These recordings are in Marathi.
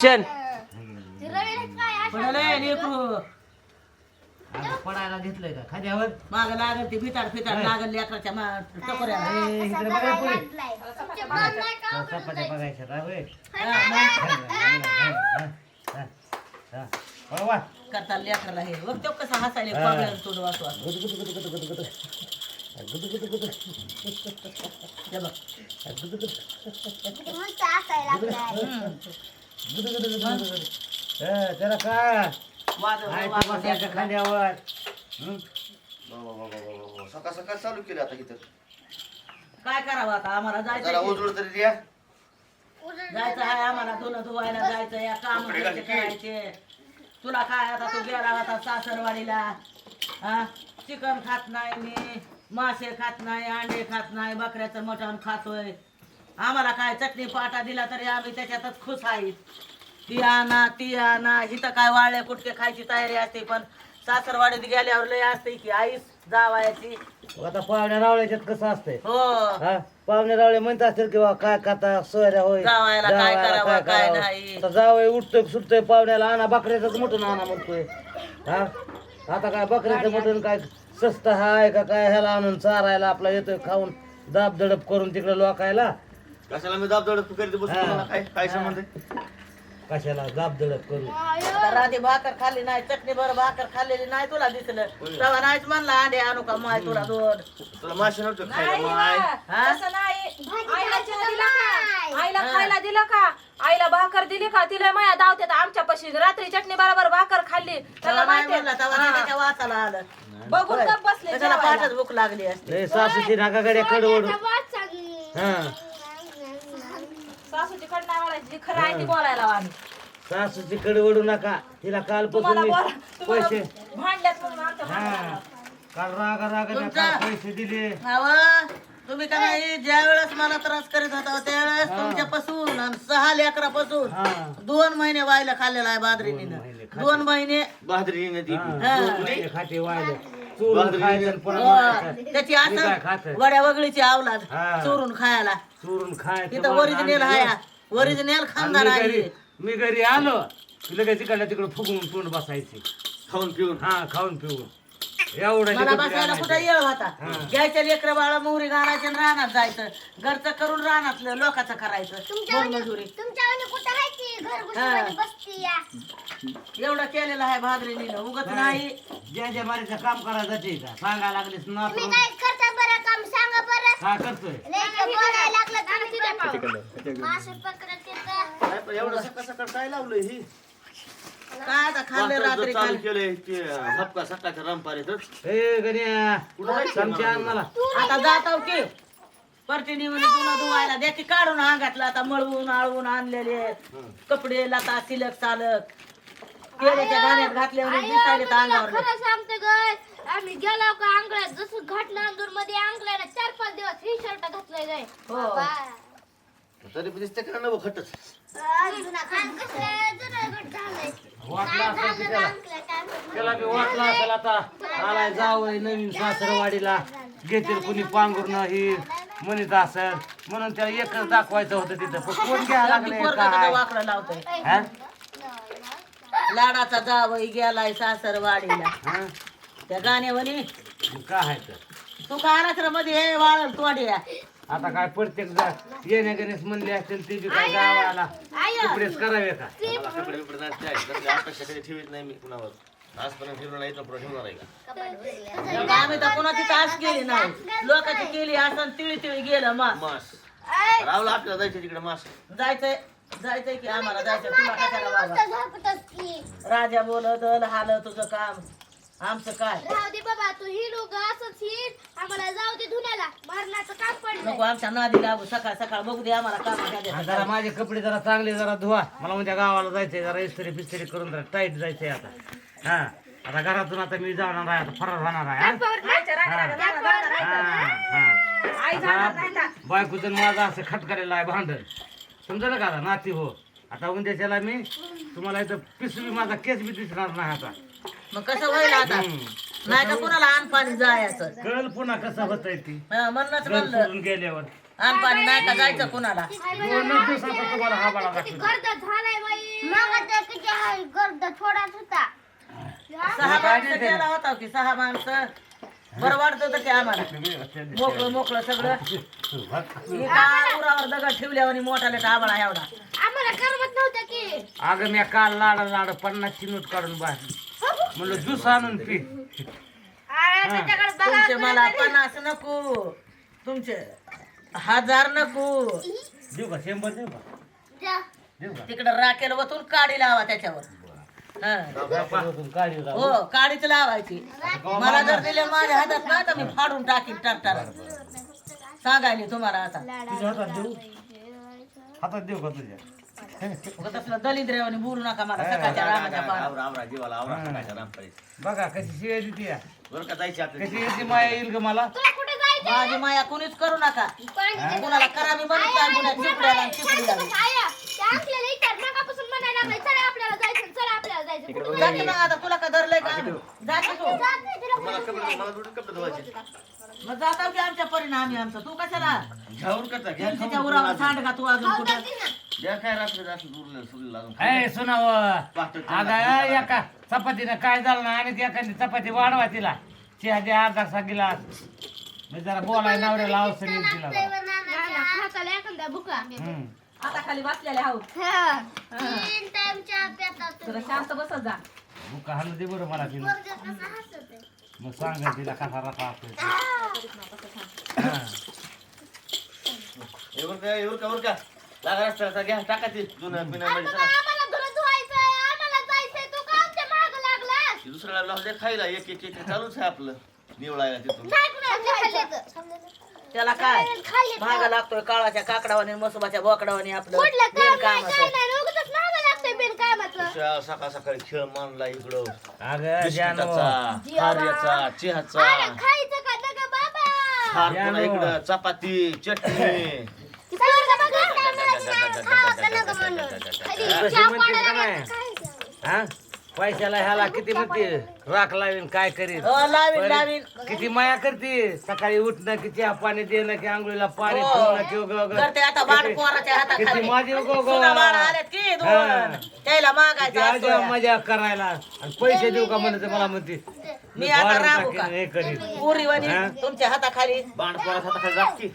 शन पडलंय लेकरू आता पडायला घेतलंय का खाद्यावर माग लागल ते फिताड फिताड लागल लेकराच्या मा- टकोऱ्याला ए, इकडे बघा पुढे चपात्या बघायच्या का होय? वा, वा. करता लेकराला हे बघ तो कसा हसायला पागळ्याला तोंड वाचू वाचू. गुदु, गुदु, गुदु, गुदु, गुदु, गुदु. गुदु, गुदु, गुदु. हे बघ. गुदु, गुदु. हम्म. गुदु, त्याला काय खांद्यावर? सकाळ सकाळ चालू केलं आता इथं काय करावं आता? आम्हाला जरा जायचं उजळ तरी द्या. जायचं आहे आम्हाला धुणं धुवायला जायचं या काम कपडे घाल की. करायचे तुला काय आता तू गेला होता सासरवाडीला? हा? चिकन खात नाही मी मासे खात नाही अंडे खात नाही बकऱ्याचं मटण खातोय. आम्हाला काय चटणी पाटा दिला तरी आम्ही त्याच्यातच खुश आहे ती आणा ती आणा इथं काय वाळले कुटके खायची तयारी असते पण सासरवाडीत गेल्यावर लय असते की आईस जावायची. आता पाहुण्या रावळ्याच्यात कसं असतंय? हो. हा? पाहुणे रावळे म्हणत असतील किंवा काय खाता सोयऱ्या होय? जावायला काय जावायला करावं, काय करावं. नाही. आता जावय उठतोय सुटतोय पाहुण्याला आणा बकऱ्याचंच मटण आणा म्हणतोय. हा? आता काय बकऱ्याचं मटण काय स्वस्त हाय का काय? ह्याला आणून चारायला आपला येतोय खाऊन दाब दडप करून तिकडे लोकायला. कशाला मी दाब दडप करीत बसतो हा. मला काय काय संबंध आहे? कशाला दाब दडप करून आता राधी भाकर खाल्ली नाही चटणी बरं भाकर खाल्लेली नाही तुला दिसलं. तेव्हा नाहीच म्हणला अंडे आणू का माय तुला दोन? तुला मासे नव्हतं खायला माय. हा? तसं नाही. आईला चहा दिला का? आईला खायला दिलं का? आईला भाकर दिली का? तिला माया दावत्यात आमच्या पशी रात्री चटणी बरोबर भाकर खाल्ली. तेव्हा त्याला नाही माहिती म्हणला तेव्हा नाही त्याच्या वाचाला आलं. बघून गप्प बसले त्याला जेवायला. पाठच भूक लागली असते. लय सासूची नाकाकडे कडवड. हा. सासूची कड नाही बोलायची जी खरं आहे ती बोलायला लावा आम्ही. सासूची कडवडू नका तिला तुम्हाला कालपासून बोला मी तुम्हाला पैसे भांडल्यात म्हणून आमच्या हा. भांडणाला. काल रागा रागा तुमचा- पैसे दिले. तुम्ही का नाही ज्या वेळेस मला त्रास करीत होता त्यावेळेस तुमच्यापासून आणि सहा लेकरापासून हा. दोन महिने व्हायला खाल्लेला आहे खाल्ले. दोन महिने हा, महिने खाते वाहिले चोरून खायचं. आणि पुन्हा म्हणायचं, त्याची मी काय असं खात वड्या वगळीची हा. चोरून खायला. चोरून खायचं इथं मला ओरिजिनल आणलं. हाया ओरिजिनल आणि खानदार मी आहे. घरी मी घरी आलो. की लगेच तिकडल्या तिकडे फुगून तोंड बसायचे. खाऊन पिऊन. हा खाऊन पिऊन. एवढं मला बसायला कुठं येळ होता? घ्यायच्या लेकर बाळा मोहरी घालायचे आणि रानात जायचं. घरचं करून रानातलं लोकांचं करायचं. मजुरी. एवढं केलेलं आहे भादरीनीनं. उगत नाही. ज्या ज्या मारीचं काम करायचं ते का सांगायला लागलीस ना तुम्ही काय करता बरं काम? सांगा बरं. काय करतोय. लय बोलायला लागलं तुम्ही मासे पकडत येतं. काय पण एवढं सकाळ सकाळ काय लावलंय ही? काय आता खाल्ले वाटतं रात्री चालू खाल्ले केलंय ते झपका सकाळच्या रामपारीत ए गण्या चमचे आण मला आता जात की. परटीनी म्हणे तुला धुवायला द्या की काढून अंगातलं आता मळवून आळवून आणलेले कपडे लता सिलक सालक. केळीच्या गाण्यात घातले दिसायले तर अंगावर खरं सांगते गय आम्ही गेलो का आंगळ्यात जसं घाटलं अंदूरमध्ये चार पाच दिवस ही शर्ट घातलंय गय हो. तरी पण दिसते का नवं खटच? वाटलं असेल की त्याला त्याला बी वाटलं असेल आता. आलाय जावं नवीन सासरवाडीला. घेतील कुणी पांघरून ही म्हणत असेल. म्हणून त्याला एकच दाखवायचं होतं तिथं. पण कोण घ्यायला लागले काय? वाकडं लावतोय. हा? लाडाचा जावई गेलाय सासरवाडीला. हा? त्या गाण्यावनी मग काय आहे तर? तू का मध्ये हे वाळल तोंडिया? आता काय प्रत्येक जा येण्या गणेश म्हणले असतील ते बी काय गावाला? कपडेच करावे का? मला कपडे बिपडे नाही अपेक्षा कधी ठेवीत नाही मी कुणावर. आजपर्यंत ठेवलं नाही इथं पुढे ठेवणार आहे का आम्ही तर कोणाची तास केली नाही. लोकांची केली असं तिळी तिळी गेलं मग मास. रावला आपल्याला जायचं तिकडे मास. जायचंय. जायचंय की आम्हाला जायचं तुला कशाला बाबा झोपतच की? राजा बोलत हाल तुझं काम. आमचं काय? राहू दे बाबा तू ही लोक असंच हिट आम्हाला जाऊ दे धुण्याला. मरणाचं काम पडलं नको आमच्या नादी लागू. सकाळ सकाळ बघू दे आम्हाला काम हा, जरा माझे कपडे जरा चांगले जरा धुवा. मला म्हणजे गावाला जायचंय जरा इस्त्री पिस्त्री करून जरा टाईट जायचंय आता. हा. आता घरातून आता मी जाणार आहे आता फरार होणार आहे हा? हा, हा. बायकोचं माझं असं खटकारेला आहे भांडण. समजलं का नाती हो. आता उद्याच्याला मी. तुम्हाला इथं पिसवी माझा केस बी दिसणार नाही आता. मग कसं होईल आता? हम्म. नाही का कुणाला आण पाणी जायचं? कळल पुन्हा कसं होतंय ती? हा, म्हणूनच घर म्हणलं. सोडून गेल्यावर. आण पाणी नाही का जायचं कुणाला? दिवसाचा तुम्हाला हा बाळा किती गर्द झालाय बाई. मग किती आहे गर्द थोडाच होता. सहा माणसं गेला होता की सहा माणसं? बरं वाटत होतं की आम्हाला. मोकळं मोकळं सगळं. एका उरावर दगड ठेवल्यावर आणि मोठा लेटा आबळा एवढा. आम्हाला करमत नव्हतं की. अगं मी काल लाड लाड पन्नासची नोट काढून बाहेर. म्हणलं ज्यूस आणून पी. अरे त्याच्याकडे बघा तुमचे मला पन्नास नको. तुमचे हजार नको. देऊ का? शंभर देऊ का? जा. देऊ का? तिकडं राखेल वतून काडी लावा त्याच्यावर. हा. हो काडीच लावायची. मला जर दिले माझ्या हातात ना तर मी फाडून टाकीन टाकटार सांगायले तुम्हाला आता. हातात देऊ का तुझ्या? तसलं दलिद्रेवानी बोलू नका मला सकाळच्या रामाच्या. बघा कशी शिवाय देते या. कशी माया येईल का मला? तुला कुठे जायचं माझी माया कुणीच करू नका. कुणाला करा मी म्हणत नाही कुणा चिपड्याला आणि चिपडीला बी. आया त्या आपल्याला इतर मगापासून म्हणायला लागलाय चला आपल्याला जायचं चला मग आता तुला का धरलंय का? तू. जात नाही तिला मला कपडे मला दुसरे कपडे धुवायचे. मग जाता की आमच्या परिणामी आमचं. तू कशाला? घ्या उरावर सांड का तू अजून कुठं? काय रात्री ए सुनाव. अगं एका चपातीनं काय झालं ना आणि ती एखादी चपाती वाढवा तिला. चहा द्या अर्धा सा गिलास मी जरा बोलाय नवऱ्याला औषध येईल तिला जरा. हाताला एखादा बुका हम्म. आता खाली बसलेले आहोत. तीन टाइम चहा पितात तुला शांत बसत जा. बुका हाणू दे बरं मला तिला मग सांगा तिला कसा रसा असतो ते. हा. एवढं काय एवढं का एवढं का. लागा रस्त्याला घ्या टाका ती जुनं पिणं मध्ये चला आम्हाला धुणं धुवायचंय आम्हाला जायचंय तू का आमच्या माग लागलास? ती दुसऱ्याला खायला एक एक एक चालूच आहे आपलं. निवळायला तिथून. कुणाला त्याला काय? भागा लागतोय काळाच्या काकडावाने मसुबाच्या बोकडावाने आपलं कुठलं काम नाही काय बिनकामाचं. नाही उगाचच मागं लागतंय बिनकामाचं. दुसऱ्या सकाळ सकाळी खेळ मानला इकडं. अगं जानू बिस्किटाचा खार्याचा चहाचा. अरे खायचं का? दगा बाबा. खार या पुन्हा नो. इकडं चपाती चटणी. ती पोरगं बघा काय म्हणायचं नाही, खावं का नका म्हणून. कधी तशी चहा म्हणतेस का पाडायला नाही? खायचं. हा? पैशाला ह्याला किती म्हणते राख लावीन काय करीन हो लावीन लावीन किती माया करते सकाळी उठणं की चहा पाणी देणं की आंघोळीला पाणी हो. ठेवणं की उगं उगं. करते आता बाळ किती- पोराच्या किती हाताखाली माझी उगं उगं. सुना बाळ आलेत की हा. दोन त्याला किती मागायचं आजा असतोय. मजा करायला आणि पैसे देऊ का म्हणते मला म्हणते मी आता टाकीन, का हे करीन पुरीवाणी हा? तुमच्या हाताखाली बाण पोरात हाताखाली लागती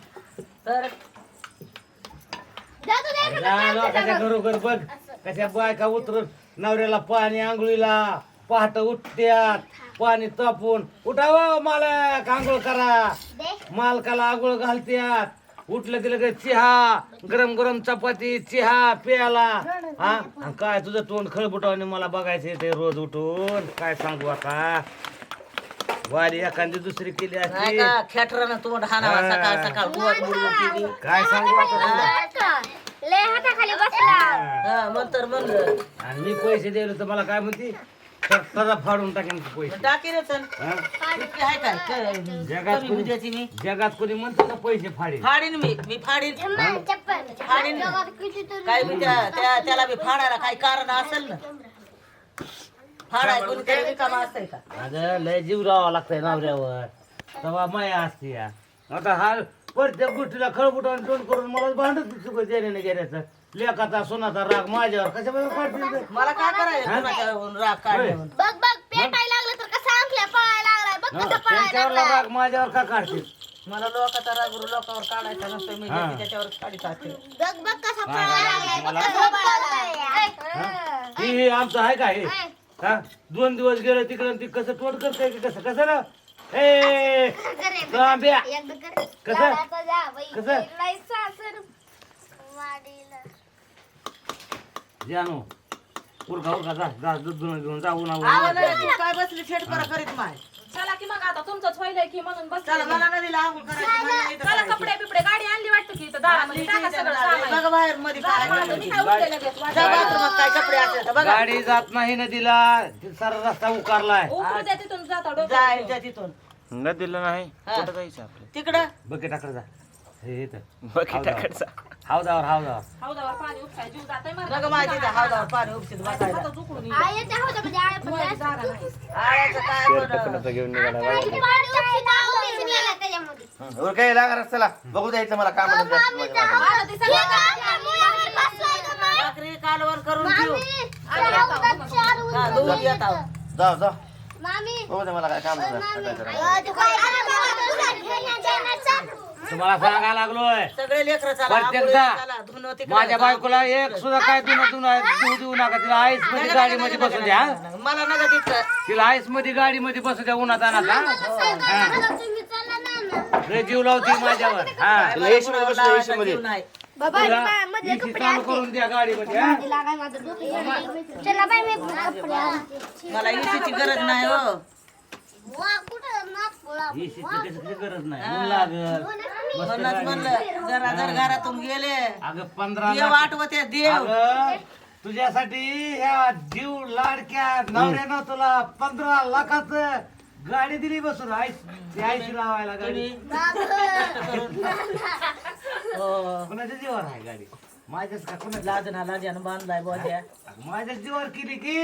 तर जा लोकांच्या. घरोघर बघ कशा बायका उतरून नवऱ्याला पाणी आंघोळीला पहाट उठत्यात पाणी तापून. उठाव मालक आंघोळ करा. मालकाला आंघोळ घालत्यात. उठलं की लगेच चहा गरम गरम चपाती चहा प्याला हा? आणि काय तुझं तोंड खळबुटावने मला बघायचं येते रोज उठून? काय सांगू आता? वारी एखादी दुसरी केली असती का? खेटरानं तोंड हाणावा हा. सकाळ सकाळ काय सांगू आता तुला? लय हाताखाली बसला. हा. मग तर म्हणलं आणि मी पैसे दिले तर मला काय म्हणते? सदा फाडून टाकेन ते पैसे. टाकी रे चल. हा? इतकी आहे काय क- जगात कमी कोणी बुद्ध्याची मी. जगात कोणी म्हणतं का पैसे फाडे फाडीन मी. मी फाडीन. चप्पल. फाडीन कितीतरी काय मी त्या त्या- त्याला मी फाडायला काही कारण असेल ना? फाडाय कोणीतरी रिकामा असतंय का? अगं लय जीव राहावा लागतंय नवऱ्यावर. तेव्हा माया असते या. आता हा प्रत्येक गोष्टीला खळबुटावून तोंड करून मला भांडत चुक देण्याने गेल्याचं लेखाचा सोनाचा राग माझ्यावर ते? मला काय करायचं? राग काढल्यावर बघ बघ पेटायला लागलं तर कसं अंकल्या पळायला लागलाय? बघ हा, कसं पळायला त्यांच्यावरला लागलाय. राग माझ्यावर का काढते? मला लोकांचा राग लोकांवर काढायचा नसतो. मी हा. ज्याची त्याच्यावर काढीत असते बघ बघ कसं काय पळायला लागलाय बघ मला- कसं पळायला लागलाय. ही? ही आमचं आहे का हे? हा. दोन दिवस गेलं तिकडं ती कसं तोड करते की कसं? कसं ना ए करे. तांब्या एकदा कर. कसं? गावाचा जा बाई. कसं? लय सासर वाडीला. जानू उरका उरका जा जा दूध घेऊन घेऊन जा उन्हा आवाज आला तू काय बसली छेड करा करीत माय. चला की मग आता तुमचंच व्हायलंय की म्हणून बस चला मला नाही दिला आंघोळ करायची मला नाही इथं चला करायची. कपडे बिपडे गाडी आणली वाटतं की इथं दारामध्ये. टाका सगळं सामान. बघा बाहेर मध्ये काय जा, आहे. मी काय उठले लगेच वाट- जा बाथरूमात काय कपडे असले तर बघा. गाडी जात नाही नदीला. ती सारा रस्ता उकारलाय. उकरू द्या तिथून जाता डोक्यात. जायच्या तिथून. नदीला नाही हा. कुठं जायचं आपलं? तिकडं? जा. हे हौदावर पाणी उपसाय जीव जातंय माझी हौदावर पाणी बसायला. पण जास्त. जागा नाही. आळ्याचं काय पण घेऊन गेला. त्याच्यामध्ये. हं, चला बघू द्यायचं मला काम मामीचा आता ते सगळं आपल्या मुलावर बसलाय का माय? भाकरी कालवर करून ठेव. चार हा, येत. जाऊ जाऊ मला काय काम तू? तुम्हाला सांगायला लागलोय सगळे लेकर माझ्या. बायकोला एक सुद्धा काय धुणं धुणं देऊ देऊ नका तिला आईसमध्ये गाडी मध्ये बसू द्या. मला नका तिथं तिला आईसमध्ये गाडी मध्ये बसू द्या उन्हात आणा. रे जीव लावती माझ्यावर हा करून द्या हा? लागाय माझं डोकं. चला बाय मी कपडे आणते. मला गरज नाही हो. वा, कुठं नागपुरा? शिस्तीची कशाची गरज नाही. ऊन लागल. म्हणूनच म्हणलं जरा जर घरातून गेले अगं पंधरा देव लाख- आठवते देव. अगं, तुझ्यासाठी ह्या जीव लाडक्या नवऱ्यानं तुला पंधरा लाखाच गाडी दिली बसून आईस ती आईशी लावायला गाडी. हो. कोणाच्या जीवावर आहे गाडी? माझ्याच का कोणाच्या? लाजना लाजन बांधलाय बोध्या माझ्याच जीवावर केली की.